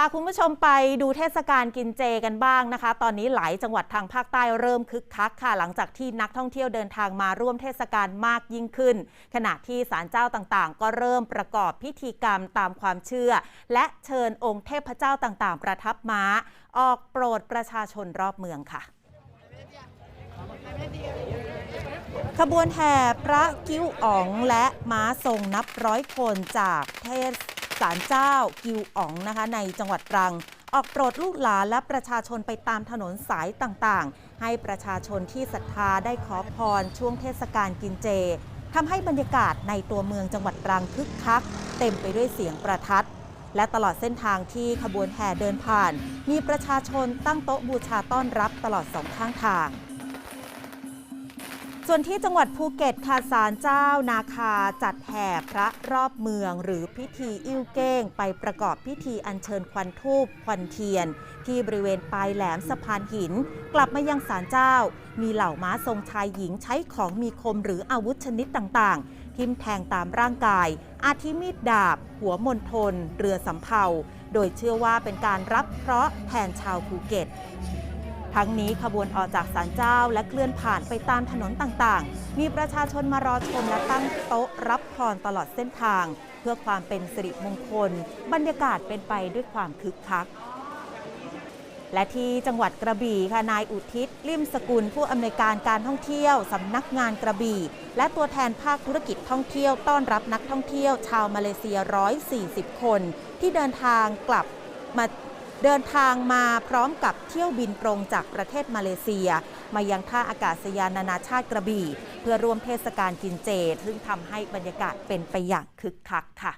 พาคุณผู้ชมไปดูเทศกาลกินเจกันบ้างนะคะ ตอนนี้หลายจังหวัดทางภาคใต้เริ่มคึกคักค่ะ หลังจากที่นักท่องเที่ยวเดินทางมาร่วมเทศกาลมากยิ่งขึ้น ขณะที่ศาลเจ้าต่างๆ ก็เริ่มประกอบพิธีกรรมตามความเชื่อ และเชิญองค์เทพเจ้าต่างๆ ประทับม้า ออกโปรดประชาชนรอบเมืองค่ะขบวนแห่พระกิ้วอ๋องและม้าทรงนับร้อยคนจากเทศ สารเจ้ากิวอ๋องนะคะในจังหวัดตรัง ออกโปรดลูกหลานและประชาชนไปตามถนนสายต่างๆ ให้ประชาชนที่ศรัทธาได้ขอพรช่วงเทศกาลกินเจทำให้บรรยากาศในตัวเมืองจังหวัดตรังคึกคัก เต็มไปด้วยเสียงประทัด และตลอดเส้นทางที่ขบวนแห่เดินผ่าน มีประชาชนตั้งโต๊ะบูชาต้อนรับตลอดสองข้างทาง ส่วนที่จังหวัดภูเก็ตค่ะศาลเจ้านาคาจัดแห่พระรอบเมือง หรือพิธีอิ่วเก้ง ไปประกอบพิธีอัญเชิญควันทูบควันเทียน ที่บริเวณปลายแหลมสะพานหิน กลับมายังศาลเจ้า มีเหล่าม้าทรงชายหญิงใช้ของมีคมหรืออาวุธชนิดต่างๆ ทิ่มแทงตามร่างกาย อาทิมีดดาบ หัวมนทน เรือสำเภาโดยเชื่อว่าเป็นการรับเคราะห์แทนชาวภูเก็ต ทั้งนี้ขบวนออกจากศาลเจ้าและเคลื่อนผ่านไปตามถนนต่างๆ มีประชาชนมารอชมและตั้งโต๊ะรับพรตลอดเส้นทาง เพื่อความเป็นสิริมงคล บรรยากาศเป็นไปด้วยความคึกคัก และที่จังหวัดกระบี่ค่ะนายอุทิศลิมสกุล ผู้อำนวยการการท่องเที่ยวสำนักงานกระบี่ และตัวแทนภาคธุรกิจท่องเที่ยวต้อนรับนักท่องเที่ยว ชาวมาเลเซีย 140 คน ที่เดินทางกลับมา เดินทางมาพร้อมกับเที่ยวบินตรงจากประเทศมาเลเซีย มายังท่าอากาศยานนานาชาติกระบี่ เพื่อร่วมเทศกาลกินเจ ซึ่งทำให้บรรยากาศเป็นไปอย่างคึกคักค่ะ